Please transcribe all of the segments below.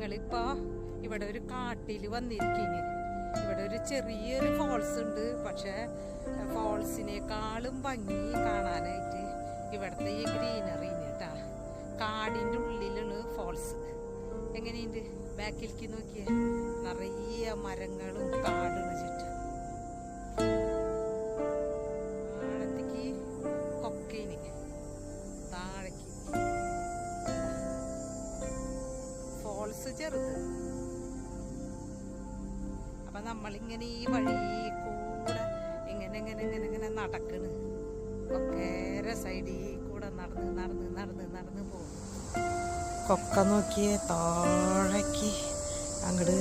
ഞങ്ങളിപ്പോ ഇവിടെ ഒരു കാട്ടിൽ വന്നിരിക്കുന്നു ഇവിടെ ഒരു ചെറിയൊരു ഫോൾസ് ഉണ്ട്. പക്ഷെ ഫോൾസിനേക്കാളും ഭംഗി കാണാനായിട്ട് ഇവിടുത്തെ ഈ ഗ്രീനറി കേട്ടാ കാടിന്റെ ഉള്ളിലാണ് ഫോൾസ് എങ്ങനെയുണ്ട് ബാക്കിലേക്ക് നോക്കിയേ. നിറയെ മരങ്ങളും കാടും ചുറ്റും. ഫോൾസ് ചെറുത് അപ്പൊ നമ്മളിങ്ങനെ ഈ വഴി കൂടെ ഇങ്ങനെ ഇങ്ങനെ ഇങ്ങനെ ഇങ്ങനെ നടക്കണ്. കൊക്കേര സൈഡിൽ കൂടെ നടന്ന് നടന്ന് നടന്ന് നടന്ന് പോകും. കൊക്ക നോക്കിയ താഴേക്ക് അങ്ങോട്ട്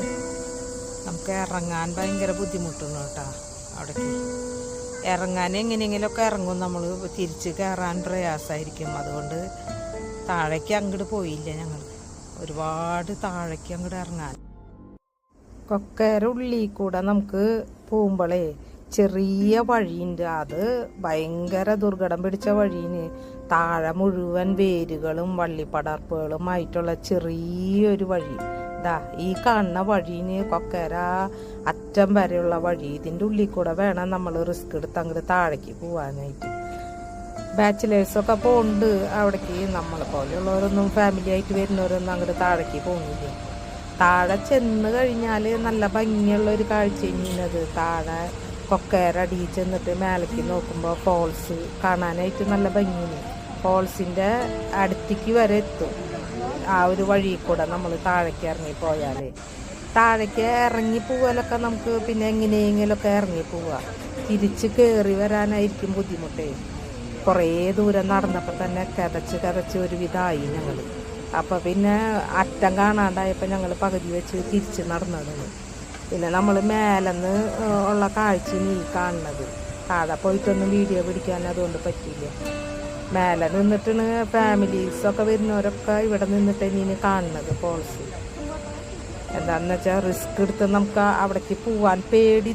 നമുക്ക് ഇറങ്ങാൻ ഭയങ്കര ബുദ്ധിമുട്ടുണ്ട് കേട്ടോ അവിടേക്ക്. ഇറങ്ങാൻ എങ്ങനെയെങ്കിലുമൊക്കെ ഇറങ്ങും നമ്മൾ തിരിച്ച് കയറാൻ പ്രയാസമായിരിക്കും. അതുകൊണ്ട് താഴേക്ക് അങ്ങോട്ട് പോയില്ല ഞങ്ങൾ ഒരുപാട് താഴേക്ക് അങ്ങോട്ട് ഇറങ്ങാൻ. കൊക്കേര ഉള്ളിൽ കൂടെ നമുക്ക് പോകുമ്പോളേ ചെറിയ വഴിയുണ്ട്. അത് ഭയങ്കര ദുർഘടം പിടിച്ച വഴിന് താഴെ മുഴുവൻ വേരുകളും വള്ളിപ്പടർപ്പുകളും ആയിട്ടുള്ള ചെറിയൊരു വഴി. ഇതാ ഈ കാണുന്ന വഴിന് കൊക്കര അറ്റം വരെയുള്ള വഴി. ഇതിന്റെ ഉള്ളിൽ കൂടെ വേണം നമ്മൾ റിസ്ക് എടുത്ത് അങ്ങോട്ട് താഴേക്ക് പോകാനായിട്ട് ബാച്ചിലേഴ്സൊക്കെ പോകുന്നുണ്ട് അവിടേക്ക് നമ്മളെ പോലെയുള്ളവരൊന്നും ഫാമിലി ആയിട്ട് വരുന്നവരൊന്നും അങ്ങോട്ട് താഴേക്ക് പോകുന്നില്ല താഴെ ചെന്ന് കഴിഞ്ഞാൽ നല്ല ഭംഗിയുള്ള ഒരു കാഴ്ച തന്നെയാണത് താഴെ കൊക്കേരടിയിൽ ചെന്നിട്ട് മേലേക്ക് നോക്കുമ്പോൾ ഫോൾസ് കാണാനായിട്ട് നല്ല ഭംഗിയാണ്. ഫോൾസിന്റെ അടുത്തേക്ക് വരെ എത്തും. ആ ഒരു വഴി കൂടെ നമ്മൾ താഴേക്ക് ഇറങ്ങി പോയാൽ താഴേക്ക് ഇറങ്ങി പോകാനൊക്കെ നമുക്ക് പിന്നെ എങ്ങനെയെങ്കിലുമൊക്കെ ഇറങ്ങി പോവുക തിരിച്ച് കയറി വരാനായിരിക്കും ബുദ്ധിമുട്ടേ. കുറേ ദൂരം നടന്നപ്പോൾ തന്നെ കിതച്ച് കിതച്ച് ഒരു വിധമായി ഞങ്ങൾ അപ്പോൾ പിന്നെ അറ്റം കാണാണ്ടായപ്പോൾ ഞങ്ങൾ പകുതി വെച്ച് തിരിച്ച് നടന്നതാണ്. പിന്നെ നമ്മൾ മേലെന്ന് ഉള്ള കാഴ്ച നീ കാണുന്നത്. താഴെ പോയിട്ടൊന്നും വീഡിയോ പിടിക്കാൻ അതുകൊണ്ട് പറ്റിയില്ല. മേലെ നിന്നിട്ടാണ് ഫാമിലീസൊക്കെ വരുന്നവരൊക്കെ ഇവിടെ നിന്നിട്ട് ഇനി കാണുന്നത് പോളിസി എന്താണെന്ന് വെച്ചാൽ റിസ്ക് എടുത്ത് നമുക്ക് അവിടേക്ക് പോവാൻ പേടി